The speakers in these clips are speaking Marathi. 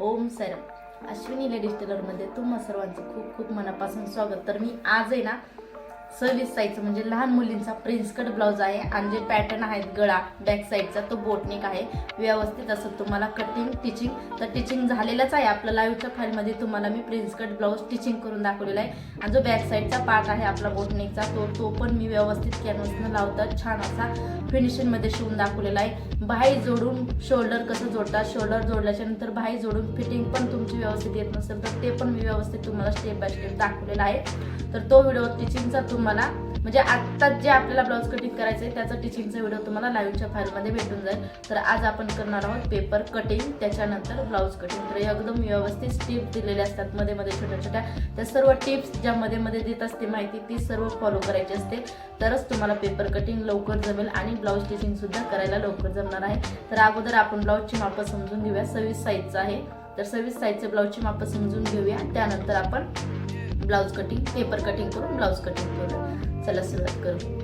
ओम सैरम. अश्विनी लेडीज टेलरमध्ये तुम्हा सर्वांचं खूप खूप मनापासून स्वागत. तर मी आज आहे ना सव्वीस साईजचं म्हणजे लहान मुलींचा प्रिन्स कट ब्लाऊज आहे आणि जे पॅटर्न आहेत गळा बॅक साईडचा तो बोटनिक आहे व्यवस्थित असं तुम्हाला कटिंग टिचिंग तर टिचिंग झालेलंच आहे. आपलं लाईव्हच्या फाईलमध्ये तुम्हाला मी प्रिन्स कट ब्लाऊज टिचिंग करून दाखवलेला आहे. आणि जो बॅक साईडचा पार्ट आहे आपला बोटनेकचा तो तो पण मी व्यवस्थित कॅनव्हसनं लावतात छान असा फिनिशिंगमध्ये शिवून दाखवलेला आहे. बाही जोडून शोल्डर कसं जोडतात? शोल्डर जोडल्याच्या नंतर बाही जोडून फिटिंग पण तुमची व्यवस्थित येत नसेल तर ते पण मी व्यवस्थित तुम्हाला स्टेप बाय स्टेप दाखवलेलं आहे. तर तो व्हिडिओ टिचिंगचा तुम्हाला म्हणजे आत्ता जे आपल्याला ब्लाऊज कटिंग करायचं आहे त्याचा टिचिंगचा व्हिडिओ तुम्हाला लाईव्हच्या फाईलमध्ये भेटून जाईल. तर आज आपण करणार आहोत पेपर कटिंग त्याच्यानंतर ब्लाऊज कटिंग तर एकदम व्यवस्थित टिप्स दिलेल्या असतात मध्ये मध्ये छोट्या छोट्या. त्या सर्व टिप्स ज्या मध्ये मध्ये देत असते माहिती ती सर्व फॉलो करायची असते. तरच तुम्हाला पेपर कटिंग लवकर जमेल आणि ब्लाऊज स्टिचिंग सुद्धा करायला लवकर जमणार आहे. तर अगोदर आपण ब्लाऊजची मापं समजून घेऊया. सव्वीस साईजचं आहे. तर सव्वीस साईजचे ब्लाऊजची मापं समजून घेऊया. त्यानंतर आपण ब्लाऊज कटिंग पेपर कटिंग करून ब्लाऊज कटिंग करू चला सुरुवात करू.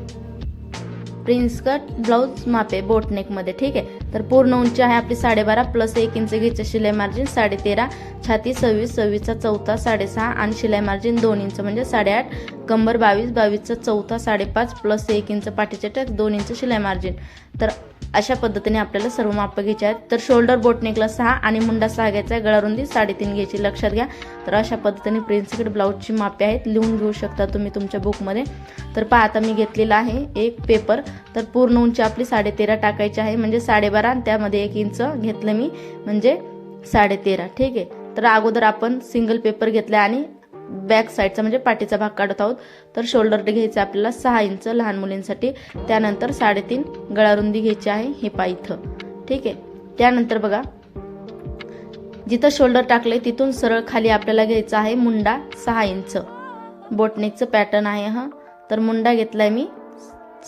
प्रिन्स कट ब्लाऊज मापे बोटनेकमध्ये ठीक आहे? तर पूर्ण उंची आहे आपली साडेबारा प्लस एक इंच घ्यायचं शिलाई मार्जिन साडे तेरा छाती सव्वीस सव्वीसचा चौथा साडेसहा आणि शिलाई मार्जिन दोन इंच म्हणजे साडेआठ कंबर बावीस बावीसचा चौथा साडेपाच प्लस एक इंच पाठीचे टॅक दोन इंच शिलाई मार्जिन तर अशा पद्धतीने आपल्याला सर्व मापं घ्यायचे आहेत. तर शोल्डर बोटनेकला सहा आणि मुंडा सहा घ्यायचा आहे. गळारुंदी साडेतीन घ्यायची लक्षात घ्या. तर अशा पद्धतीने प्रिन्सिकट ब्लाऊजची मापे आहेत. लिहून घेऊ शकता तुम्ही तुमच्या बुकमध्ये तर पहा आता मी घेतलेला आहे एक पेपर तर पूर्ण उंची आपली साडेतेरा टाकायची आहे. म्हणजे साडेबारा आणि त्यामध्ये एक इंच घेतलं मी. म्हणजे साडेतेरा. ठीक आहे? तर अगोदर आपण सिंगल पेपर घेतला आणि बॅक साईडचा म्हणजे पाठीचा भाग काढत आहोत. तर शोल्डर घ्यायचं आपल्याला सहा इंच लहान मुलींसाठी. त्यानंतर साडेतीन गळारुंदी घ्यायची आहे हे पा इथं. ठीक आहे. त्यानंतर बघा. जिथं शोल्डर टाकले तिथून सरळ खाली आपल्याला घ्यायचा आहे मुंडा सहा इंच. बोटनेकचं पॅटर्न आहे हा. तर मुंडा घेतलाय मी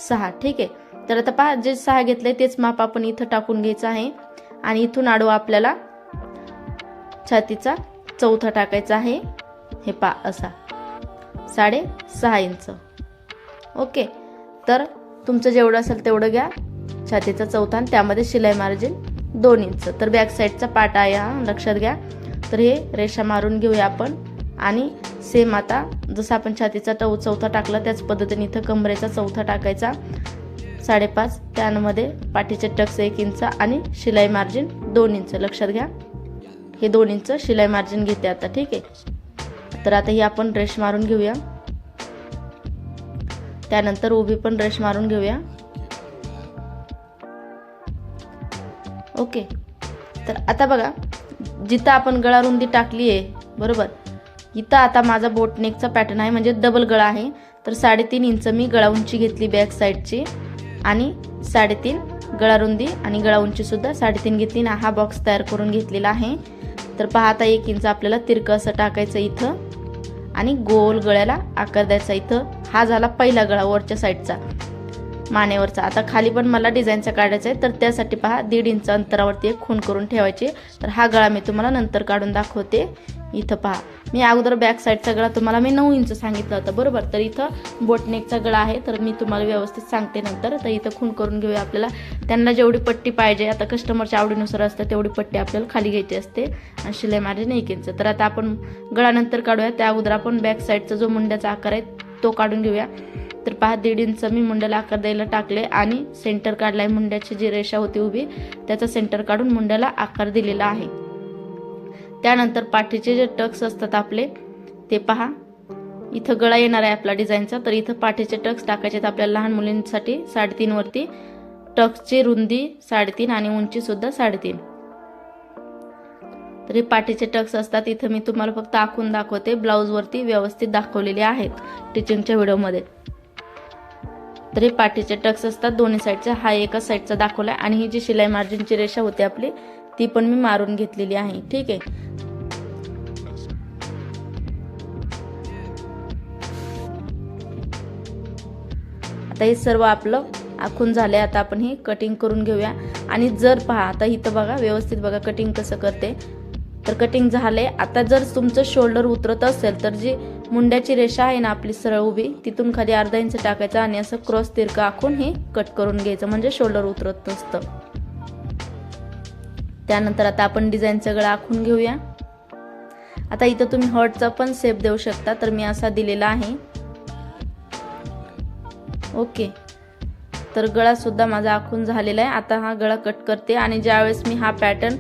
सहा. ठीक आहे. तर आता पहा जे सहा घेतलंय तेच माप आपण इथं टाकून घ्यायचं आहे. आणि इथून आडवा आपल्याला छातीचा चौथा टाकायचा आहे. हे पा असा. साडे सहा इंच. ओके. तर तुमचं जेवढं असेल तेवढं घ्या. छातीचा चौथा आणि त्यामध्ये शिलाई मार्जिन दोन इंच. तर बॅक साईडचा पाट आहे हा लक्षात घ्या. तर हे रेषा मारून घेऊया आपण. आणि सेम आता जसं आपण छातीचा टव चौथा टाकला त्याच पद्धतीने इथं कमरेचा चौथा टाकायचा. साडेपाच त्यामध्ये पाठीचे टक्स एक इंच आणि शिलाई मार्जिन दोन इंच. लक्षात घ्या. हे दोन इंच शिलाई मार्जिन घेते आता ठीक आहे. तर आता ही आपण रेश मारून घेऊया. त्यानंतर उभी पण रेश मारून घेऊया. ओके. तर आता बघा जिथं आपण गळा रुंदी टाकली आहे बरोबर? इथं आता माझा बोटनेकचा पॅटर्न आहे म्हणजे डबल गळा आहे. तर साडेतीन इंच मी गळा उंची घेतली बॅक साईडची आणि साडेतीन गळा रुंदी आणि गळा उंचीसुद्धा साडेतीन घेतली ना हा बॉक्स तयार करून घेतलेला आहे. तर पाहता एक इंच आपल्याला तिरकं असं टाकायचं इथं. आणि गोल गळ्याला आकार द्यायचा इथं. हा झाला पहिला गळा वरच्या साईडचा मानेवरचा. आता खाली पण मला डिझाईनचा काढायचा आहे तर त्यासाठी पहा दीड इंच अंतरावरती एक खून करून ठेवायची. तर हा गळा मी तुम्हाला नंतर काढून दाखवते. इथं पहा मी अगोदर बॅक साईडचा गळा तुम्हाला मी नऊ इंच सांगितलं होतं बरोबर? तर इथं बोटनेकचा गळा आहे तर मी तुम्हाला व्यवस्थित सांगते नंतर. तर इथं खून करून घेऊया आपल्याला. त्यांना जेवढी पट्टी पाहिजे आता कस्टमरच्या आवडीनुसार असतं तेवढी पट्टी आपल्याला खाली घ्यायची असते. आणि शिलाई मार्जिन एक इंच. तर आता आपण गळानंतर काढूया. त्या अगोदर आपण बॅक साईडचा जो मुंड्याचा आकार आहे तो काढून घेऊया. तर पहा दीड इंच मी मुंड्याला आकार द्यायला टाकले आणि सेंटर काढलाय. मुंड्याची जी रेषा होती उभी त्याचा सेंटर काढून मुंड्याला आकार दिलेला आहे. त्यानंतर पाठीचे जे टक्स असतात आपले ते पहा. इथं गळा येणार आहे आपला डिझाईनचा तर इथं पाठीचे टक्स टाकायचे आहेत आपल्या लहान मुलींसाठी साडेतीन वरती. टक्सची रुंदी साडेतीन आणि उंची सुद्धा साडेतीन. तर हे पाठीचे टक्स असतात. इथं मी तुम्हाला फक्त आखून दाखवते. ब्लाऊजवरती व्यवस्थित दाखवलेले आहेत टिचिंगच्या व्हिडिओमध्ये. तर हे पाठीचे टक्स असतात दोन्ही साईडचे. हा एका साईडचा दाखवला आहे. आणि ही जी शिलाई मार्जिनची रेषा होती आपली ती पण मी मारून घेतलेली आहे. ठीक आहे. आता हे सर्व आपलं आखून झालंय. आता आपण हे कटिंग करून घेऊया. आणि जर पहा आता इथं बघा व्यवस्थित बघा कटिंग कसं करते. तर कटिंग झाले आता जर तुमचं शोल्डर उतरत असेल तर जी मुंड्याची रेषा आहे ना आपली सरळ उभी तिथून खाली अर्धा इंच टाकायचं आणि असं क्रॉस तिरका आखून हे कट करून घ्यायचं म्हणजे शोल्डर उतरत नसतं. त्यानंतर आता आपण डिझाईनचा गळा आखून घेऊया. आता इथं तुम्ही हॉटचा पण सेप देऊ शकता तर मी असा दिलेला आहे. ओके. तर गळा सुद्धा माझा आखून झालेला आहे. आता हा गळा कट करते आणि ज्यावेळेस मी हा पॅटर्न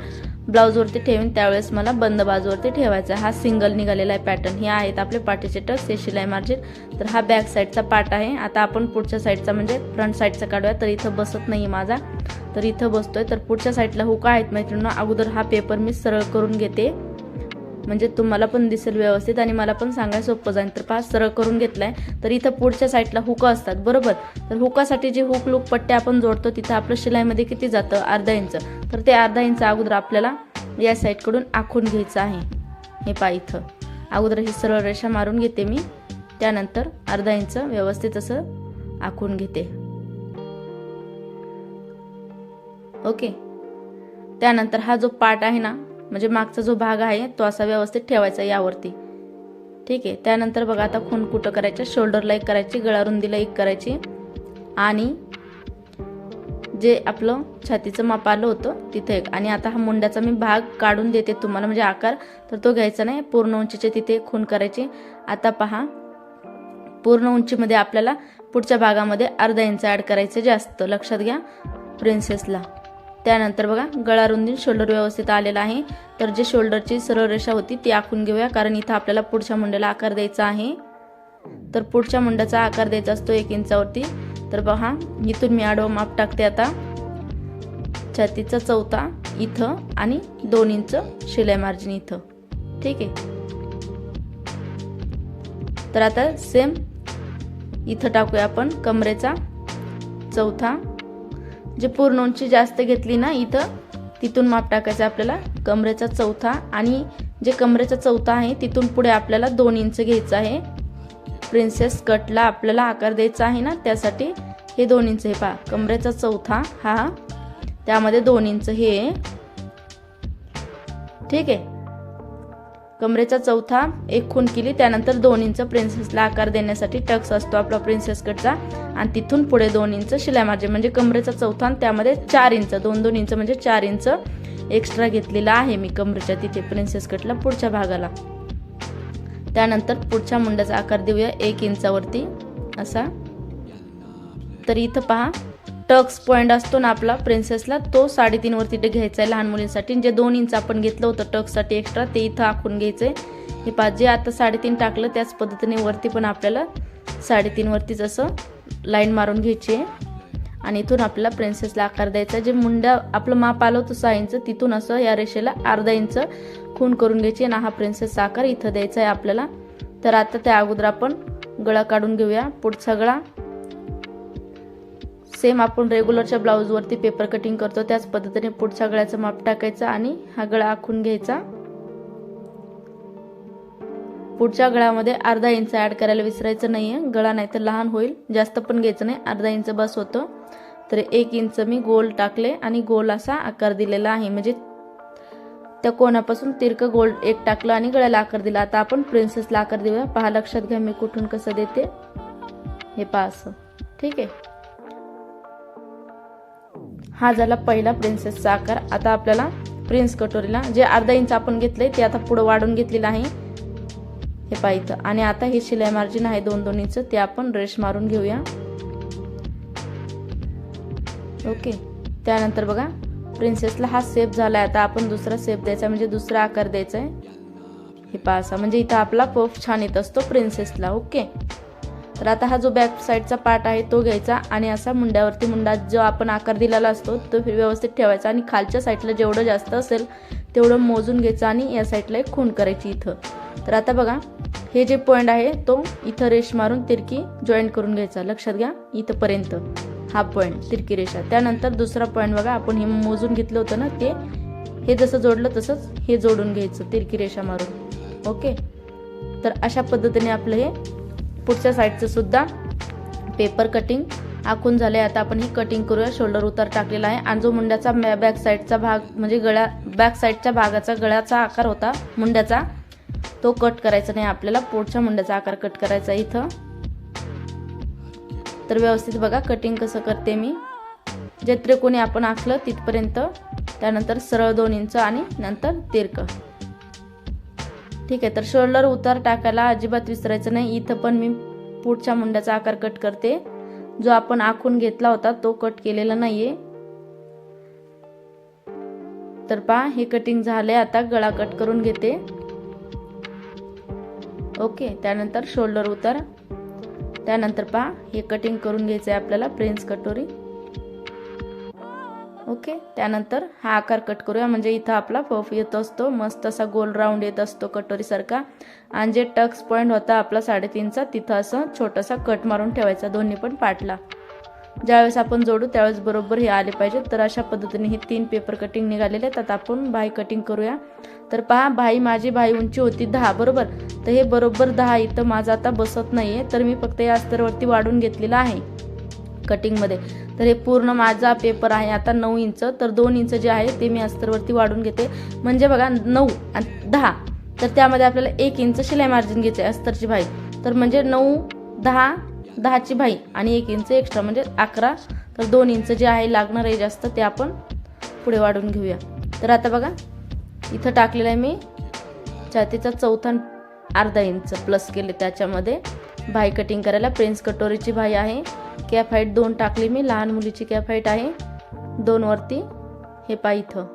ब्लाऊजवरती ठेवून त्यावेळेस मला बंद बाजूवरती ठेवायचा आहे. हा सिंगल निघालेला आहे पॅटर्न. हे आहेत आपले पाठीचे टक्स हे शिलाई मार्जिन. तर हा बॅक साईडचा पार्ट आहे. आता आपण पुढच्या साईडचा म्हणजे फ्रंट साईडचा काढूया. तर इथं बसत नाही माझा. तर इथं बसतोय. तर पुढच्या साईडला हुका आहेत मैत्रिणींना. अगोदर हा पेपर मी सरळ करून घेते. म्हणजे तुम्हाला पण दिसेल व्यवस्थित आणि मला पण सांगायला सोपं जाईल तर पाच सरळ करून घेतलाय. तर इथं पुढच्या साईडला हुकं असतात बरोबर? तर हुकासाठी जे हुक लूक पट्ट्या आपण जोडतो तिथं आपलं शिलाईमध्ये किती जातं? अर्धा इंच. तर ते अर्धा इंच अगोदर आपल्याला या साईडकडून आखून घ्यायचं आहे. हे पहा इथं. अगोदर ही सरळ रेषा मारून घेते मी. त्यानंतर अर्धा इंच व्यवस्थित असं आखून घेते. ओके. त्यानंतर हा जो पार्ट आहे ना म्हणजे मागचा जो भाग आहे तो असा व्यवस्थित ठेवायचा यावरती. ठीक आहे? त्यानंतर बघा आता खून कुठं करायचं? शोल्डरला एक करायची गळा रुंदीला एक करायची. आणि जे आपलं छातीचं माप आलं होतं तिथे एक. आणि आता हा मुंड्याचा मी भाग काढून देते तुम्हाला म्हणजे आकार तर तो घ्यायचा नाही. पूर्ण उंचीचे तिथे खून करायची. आता पहा पूर्ण उंचीमध्ये आपल्याला पुढच्या भागामध्ये अर्धा इंच ॲड करायचं जास्त. लक्षात घ्या प्रिन्सेसला त्यानंतर बघा गळा रुंदीन शोल्डर व्यवस्थित आलेला आहे. तर जे शोल्डरची सरळ रेषा होती ती आखून घेऊया कारण इथं आपल्याला पुढच्या मुंड्याला आकार द्यायचा आहे. तर पुढच्या मुंड्याचा आकार द्यायचा असतो एक इंचावरती. तर बघा इथून मी आडवं माप टाकते आता. छातीचा चौथा इथं आणि दोन इंच शिलाई मार्जिन इथं. ठीक आहे? तर आता सेम इथं टाकूया आपण कमरेचा चौथा जे पूर्ण उंची जास्त घेतली ना इथं तिथून माप टाकायचं आपल्याला. कमरेचा चौथा आणि जे कमरेचा चौथा आहे तिथून पुढे आपल्याला दोन इंच घ्यायचं आहे. प्रिन्सेस कटला आपल्याला आकार द्यायचा आहे ना त्यासाठी हे दोन इंच हे पहा. कमरेचा चौथा हा त्यामध्ये दोन इंच हे. ठीक आहे? कमरेचा चौथा एक खून केली त्यानंतर दोन इंच प्रिन्सेसला आकार देण्यासाठी टक्स असतो आपला प्रिन्सेस कटचा आणि तिथून पुढे दोन इंच शिलाई मार्जिन म्हणजे कमरेचा चौथा आणि त्यामध्ये चार इंच दोन दोन इंच म्हणजे चार इंच एक्स्ट्रा घेतलेला आहे मी कमरेच्या तिथे प्रिन्सेस कटला पुढच्या भागाला. त्यानंतर पुढच्या मुंड्याचा आकार देऊया एक इंचावरती असा. तर इथं पहा टक्स पॉईंट असतो ना आपला प्रिन्सेसला तो साडेतीन वरती घ्यायचा आहे लहान मुलींसाठी. जे दोन इंच आपण घेतलं होतं टक्ससाठी एक्स्ट्रा ते इथं आखून घ्यायचंय. हे पाच जे आता साडेतीन टाकलं त्याच पद्धतीने वरती पण आपल्याला साडेतीन वरतीच असं लाईन मारून घ्यायची आहे. आणि इथून आपल्याला प्रिन्सेसला आकार द्यायचा जे मुंड्या आपलं माप आलं होतं सहा इंच तिथून असं या रेषेला अर्धा इंच खून करून घ्यायची आणि हा प्रिन्सेसचा आकार इथं द्यायचा आहे आपल्याला. तर आता त्या अगोदर आपण गळा काढून घेऊया. पुढचा गळा. सेम आपण रेग्युलरच्या ब्लाऊजवरती पेपर कटिंग करतो त्याच पद्धतीने पुढच्या गळ्याचं माप टाकायचं आणि हा गळा आखून घ्यायचा. पुढच्या गळ्यामध्ये अर्धा इंच ॲड करायला विसरायचं नाही आहे गळा नाही तर लहान होईल जास्त पण घ्यायचं नाही. अर्धा इंच बस होतं. तर एक इंच मी गोल टाकले आणि गोल असा आकार दिलेला आहे. म्हणजे त्या कोणापासून तिरक गोल एक टाकलं आणि गळ्याला आकार दिला. आता आपण प्रिन्सेसला आकार देऊया. पहा लक्षात घ्या मी कुठून कसं देते. हे पहा असं. ठीक आहे? हा झाला पहिला प्रिन्सेसचा आकार. आता आपल्याला प्रिन्स कटोरीला जे अर्धा इंच आपण घेतले ते आता पुढे वाढून घेतलेलं आहे. हे पहा आणि आता हे शिलाई मार्जिन आहे दोन दोन इंच ते आपण रेश मारून घेऊया. ओके. त्यानंतर बघा प्रिन्सेसला हा सेप झाला आता आपण दुसरा सेप द्यायचा म्हणजे दुसरा आकार द्यायचा आहे हे पहा म्हणजे इथं आपला पफ छान येत असतो प्रिन्सेसला ओके. तर आता हा जो बॅक साईडचा पार्ट आहे तो घ्यायचा आणि असा मुंड्यावरती मुंडा जो आपण आकार दिलेला असतो तो व्यवस्थित ठेवायचा आणि खालच्या साईडला जेवढं जास्त असेल तेवढं मोजून घ्यायचं आणि या साईडला एक खूण करायची इथं. तर आता बघा हे जे पॉईंट आहे तो इथं रेश मारून तिरकी जॉईंट करून घ्यायचा. लक्षात घ्या इथंपर्यंत हा पॉईंट तिरकी रेषा. त्यानंतर दुसरा पॉईंट बघा आपण हे मोजून घेतलं होतं ना ते हे जसं जोडलं तसंच हे जोडून घ्यायचं तिरकी रेषा मारून. ओके तर अशा पद्धतीने आपलं हे पुढच्या साईडचं सुद्धा पेपर कटिंग आखून झाले आता आपण ही कटिंग करूया. शोल्डर उतार टाकलेला आहे. आणि जो मुंड्याचा बॅक साईडचा भाग म्हणजे गळ्या बॅक साईडच्या भागाचा गळ्याचा आकार होता मुंड्याचा तो कट करायचा नाही. आपल्याला पुढच्या मुंड्याचा आकार कट करायचा इथं. तर व्यवस्थित बघा कटिंग कसं करते मी. जे त्रिकोणी आपण आखलं तिथपर्यंत त्यानंतर सरळ दोन इंच आणि नंतर तिरकं ठीक आहे तर शोल्डर उतार टाकायला अजिबात विसरायचं नाही. इथं पण मी पुढच्या मुंड्याचा आकार कट करते. जो आपण आखून घेतला होता तो कट केलेला नाहीये. तर पहा हे कटिंग झाले आता गळा कट करून घेते. ओके त्यानंतर शोल्डर उतार. त्यानंतर पहा हे कटिंग करून घ्यायचं आहे आपल्याला प्रिन्स कटोरी. ओके? त्यानंतर हा आकार कट करूया. म्हणजे इथं आपला पफ येत असतो. मस्त असा गोल राऊंड येत असतो कटोरीसारखा. आणि जे टक्स पॉईंट होता आपला साडेतीनचा तिथं असं छोटासा कट मारून ठेवायचा. दोन्ही पण पाटला. ज्यावेळेस आपण जोडू त्यावेळेस बरोबर हे आले पाहिजे तर अशा पद्धतीने हे तीन पेपर कटिंग निघालेले आहेत. आता आपण भाई कटिंग करूया. तर पहा भाई माझी भाई उंची होती दहा बरोबर? तर हे बरोबर दहा. इथं माझं आता बसत नाहीये. तर मी फक्त या स्तरवरती वाढून घेतलेलं आहे कटिंगमध्ये तर हे पूर्ण माझा पेपर आहे. आता नऊ इंच तर दोन इंच जे आहे ते मी अस्तरवरती वाढून घेते. म्हणजे बघा नऊ आणि दहा. तर त्यामध्ये आपल्याला एक इंच शिलाई मार्जिन घ्यायचं आहे अस्तरची भाई. तर म्हणजे नऊ दहा दहाची भाई आणि एक इंच एक्स्ट्रा म्हणजे अकरा. तर दोन इंच जे आहे लागणार आहे जास्त ते आपण पुढे वाढून घेऊया. तर आता बघा इथं टाकलेलं आहे मी. छातीचा चौथा अर्धा इंच प्लस केले त्याच्यामध्ये. भाई कटिंग करायला. प्रिन्स कटोरीची भाई आहे. कॅप हाईट दोन टाकली मी. लहान मुलीची कॅप हाईट आहे. दोन वरती. हे पा इथं.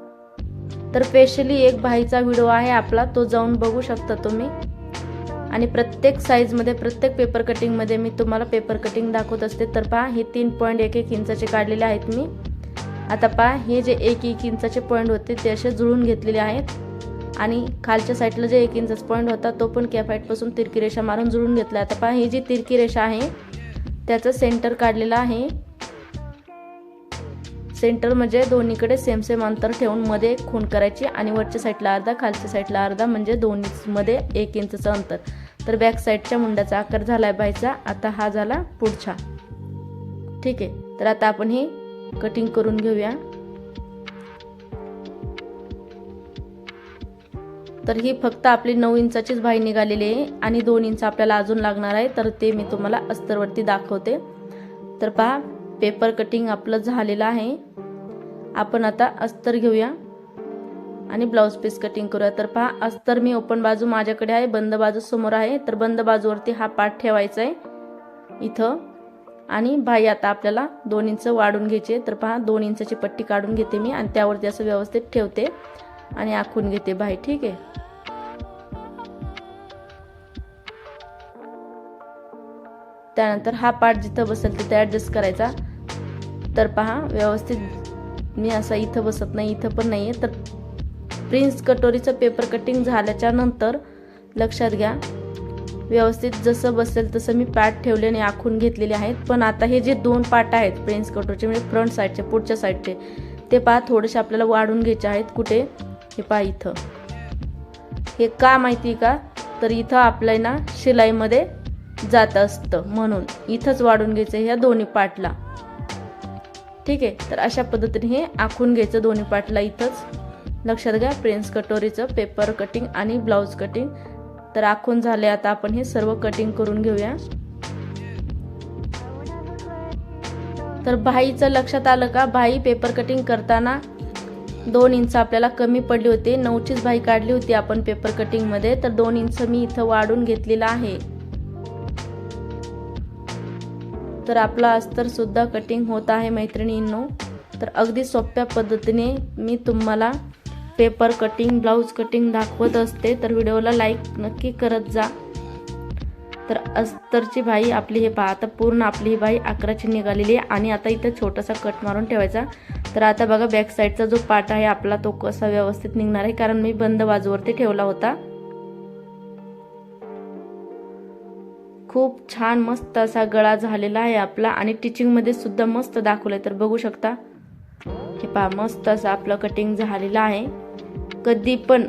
तर स्पेशली एक भाईचा व्हिडिओ आहे आपला. तो जाऊन बघू शकता तुम्ही. आणि प्रत्येक साईजमध्ये प्रत्येक पेपर कटिंगमध्ये मी तुम्हाला पेपर कटिंग दाखवत असते. तर पहा हे तीन पॉईंट एक एक इंचाचे काढलेले आहेत मी. आता पहा हे जे एक एक इंचाचे पॉईंट होते ते असे जुळून घेतलेले आहेत. आणि खालच्या साईडला जे एक इंचाचा पॉईंट होता तो पण कॅफाईटपासून तिरकी रेषा मारून जुळून घेतला. आता पहा ही जी तिरकी रेषा आहे त्याचं सेंटर काढलेलं आहे. सेंटर म्हणजे दोन्हीकडे सेम सेम अंतर ठेवून मध्ये खून करायची आणि वरच्या साईडला अर्धा खालच्या साईडला अर्धा म्हणजे दोन्हीमध्ये एक इंचचं अंतर. तर बॅक साईडच्या मुंड्याचा आकार झालाय बायचा आता हा झाला पुढचा. ठीक आहे. तर आता आपण हे कटिंग करून घेऊया. तर ही फक्त आपली नऊ इंचाचीच भाई निघालेली आहे आणि दोन इंच आपल्याला अजून लागणार आहे. तर ते मी तुम्हाला अस्तरवरती दाखवते. तर पहा पेपर कटिंग आपलं झालेलं आहे. आपण आता अस्तर घेऊया आणि ब्लाऊज पीस कटिंग करूया. तर पहा अस्तर मी ओपन बाजू माझ्याकडे आहे बंद बाजू समोर आहे. तर बंद बाजूवरती हा पाठ ठेवायचा आहे इथं. आणि भाई आता आपल्याला दोन इंच वाढून घ्यायचे. तर पहा दोन इंचाची पट्टी काढून घेते मी आणि त्यावरती असं व्यवस्थित ठेवते. आणि आखून घेते. बाई ठीक आहे? त्यानंतर हा पार्ट जिथं बसेल तिथे ॲडजस्ट करायचा. तर पहा व्यवस्थित मी असा इथं बसत नाही इथं पण नाही आहे तर प्रिन्स कटोरीचं पेपर कटिंग झाल्याच्यानंतर लक्षात घ्या व्यवस्थित जसं बसेल तसं मी पॅट ठेवले आणि आखून घेतलेले आहेत. पण आता हे जे दोन पार्ट आहेत प्रिन्स कटोरीचे म्हणजे फ्रंट साईडचे पुढच्या साईडचे ते पहा थोडेसे आपल्याला वाढून घ्यायचे आहेत. कुठे? हे पहा इथं. हे का माहिती का? तर इथं आपल्या ना शिलाईमध्ये जात असतं म्हणून. इथंच वाढून घ्यायचं ह्या दोन्ही पाटला. ठीक आहे? तर अशा पद्धतीने हे आखून घ्यायचं दोन्ही पाटला इथंच. लक्षात घ्या प्रिन्स कटोरीचं पेपर कटिंग आणि ब्लाऊज कटिंग तर आखून झाले आता आपण हे सर्व कटिंग करून घेऊया. तर भाईचं लक्षात आलं का? भाई पेपर कटिंग करताना दोन इंच आपल्याला कमी पडली होती. नऊचीच भाई काढली होती आपण पेपर कटिंगमध्ये तर दोन इंच मी इथं वाढून घेतलेला आहे. तर आपला अस्तर सुद्धा कटिंग होत आहे मैत्रिणींनो. तर अगदी सोप्या पद्धतीने मी तुम्हाला पेपर कटिंग ब्लाऊज कटिंग दाखवत असते. तर व्हिडिओला लाईक नक्की करत जा. तर अस्तरची भाई आपली हे पहा. आता पूर्ण आपली ही भाई अकराची निघालेली आहे. आणि आता इथं छोटासा कट मारून ठेवायचा. तर आता बघा बॅक साईडचा जो पार्ट आहे आपला तो कसा व्यवस्थित निघणार आहे कारण मी बंद बाजूवरती ठेवला होता. खूप छान मस्त असा गळा झालेला आहे आपला आणि टिचिंगमध्ये सुद्धा मस्त दाखवलंय. तर बघू शकता. हे पहा मस्त असं आपलं कटिंग झालेलं आहे. कधी पण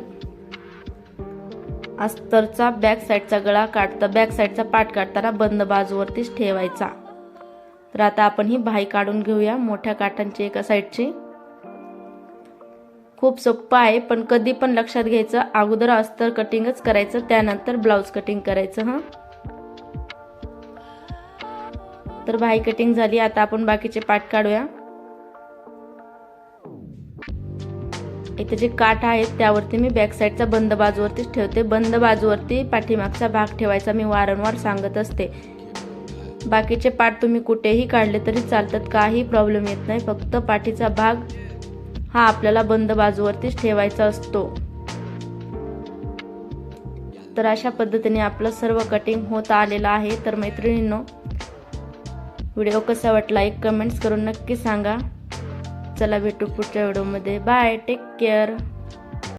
अस्तरचा बॅक साईडचा गळा काढता बॅक साईडचा पाठ काढताना बंद बाजूवरतीच ठेवायचा. तर आता आपण ही भाई काढून घेऊया मोठ्या काठांची एका साईडची. खूप सोपं आहे पण कधी पण लक्षात घ्यायचं अगोदर अस्तर कटिंगच करायचं त्यानंतर ब्लाऊज कटिंग करायचं हां? तर भाई कटिंग झाली आता आपण बाकीचे पाठ काढूया. इथे जे काठ आहेत त्यावरती मी बॅक साईडचा बंद बाजूवरतीच ठेवते. बंद बाजूवरती पाठीमागचा भाग ठेवायचा मी वारंवार सांगत असते. बाकीचे पाठ तुम्ही कुठेही काढले तरी चालतात काही प्रॉब्लेम येत नाही. फक्त पाठीचा भाग हा आपल्याला बंद बाजूवरतीच ठेवायचा असतो. तर अशा पद्धतीने आपलं सर्व कटिंग होत आलेलं आहे. तर मैत्रिणींनो व्हिडिओ कसा वाटला एक कमेंट्स करून नक्की सांगा. चला भेटू पुढच्या व्हिडिओमध्ये बाय टेक केअर